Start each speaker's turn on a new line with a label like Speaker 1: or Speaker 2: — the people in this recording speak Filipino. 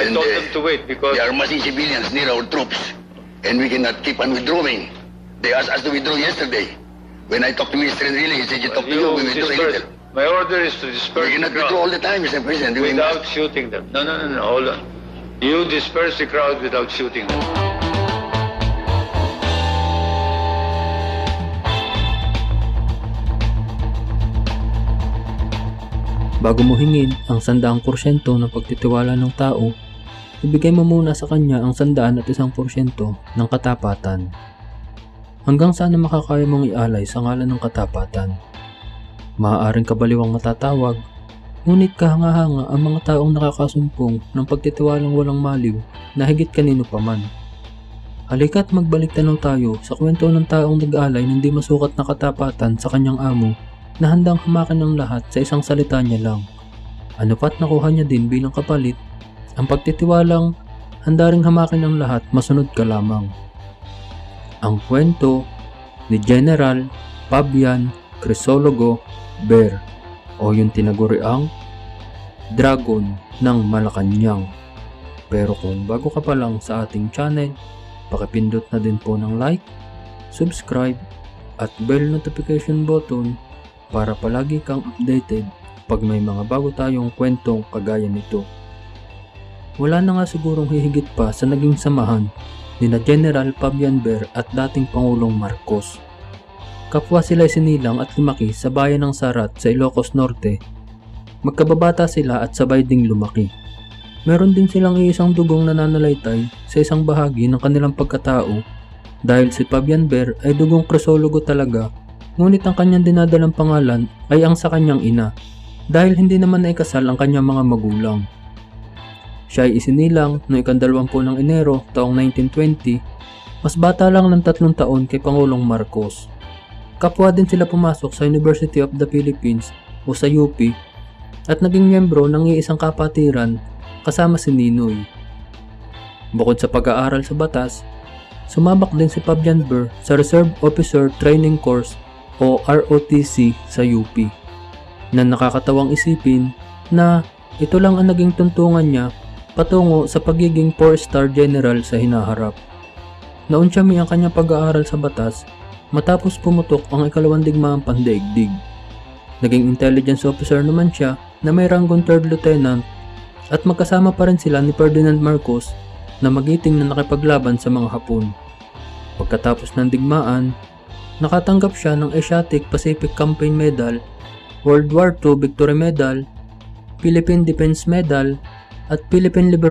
Speaker 1: I
Speaker 2: And,
Speaker 1: told
Speaker 2: uh,
Speaker 1: them to wait because
Speaker 2: There are massing civilians near our troops, and we cannot keep on withdrawing. They asked us to withdraw yesterday. When I talked to Mr. Enrile, he said, you talk to you, we withdraw a little.
Speaker 1: My order is to disperse
Speaker 2: We
Speaker 1: the
Speaker 2: cannot withdraw all the time, Mr. President.
Speaker 1: Without
Speaker 2: must-
Speaker 1: shooting them. No, no, no, no. Hold on. You disperse the crowd without shooting them.
Speaker 3: Bago mo hingin ang sandaang porsyento ng pagtitiwala ng tao, ibigay mo muna sa kanya ang sandaan at isang porsyento ng katapatan. Hanggang saan na makakaya mong ialay sa ngalan ng katapatan? Maaaring kabaliwang matatawag, ngunit kahanga-hanga ang mga taong nakakasumpong ng pagtitiwalang walang maliw na higit kanino paman. Halika't magbalik tanong tayo sa kwento ng taong nag-alay ng di masukat na katapatan sa kanyang amo na handang hamakan ng lahat sa isang salita niya lang. Ano pat nakuha niya din bilang kapalit, ang pagtitiwalang handa ring hamakin ng lahat masunod ka lamang. Ang kwento ni General Fabian Crisologo Ber o yung tinaguriang Dragon ng Malacanang. Pero kung bago ka pa lang sa ating channel, pakipindot na din po ng like, subscribe, at bell notification button para palagi kang updated pag may mga bago tayong kwentong kagaya nito. Wala na nga sigurong hihigit pa sa naging samahan ni na General Fabian Ber at dating Pangulong Marcos. Kapwa sila sinilang at lumaki sa bayan ng Sarat sa Ilocos Norte. Magkababata sila at sabay ding lumaki. Meron din silang iisang dugong nananalaytay sa isang bahagi ng kanilang pagkatao dahil si Fabian Ber ay dugong krisologo talaga ngunit ang kanyang dinadalang pangalan ay ang sa kanyang ina dahil hindi naman naikasal ang kanyang mga magulang. Siya ay isinilang noong ikandalawampu ng Enero taong 1920, mas bata lang ng tatlong taon kay Pangulong Marcos. Kapwa din sila pumasok sa University of the Philippines o sa UP at naging miyembro ng iisang kapatiran kasama si Ninoy. Bukod sa pag-aaral sa batas, sumabak din si Fabian Burr sa Reserve Officer Training Course o ROTC sa UP na nakakatawang isipin na ito lang ang naging tuntungan niya patungo sa pagiging 4-star general sa hinaharap. Naunsyami ang kanyang pag-aaral sa batas matapos pumutok ang ikalawang digmaang pandaigdig. Naging intelligence officer naman siya na may ranggong third lieutenant at magkasama pa rin sila ni Ferdinand Marcos na magiting na nakipaglaban sa mga Hapon. Pagkatapos ng digmaan, nakatanggap siya ng Asiatic Pacific Campaign Medal, World War II Victory Medal, Philippine Defense Medal, at Philippine Liberation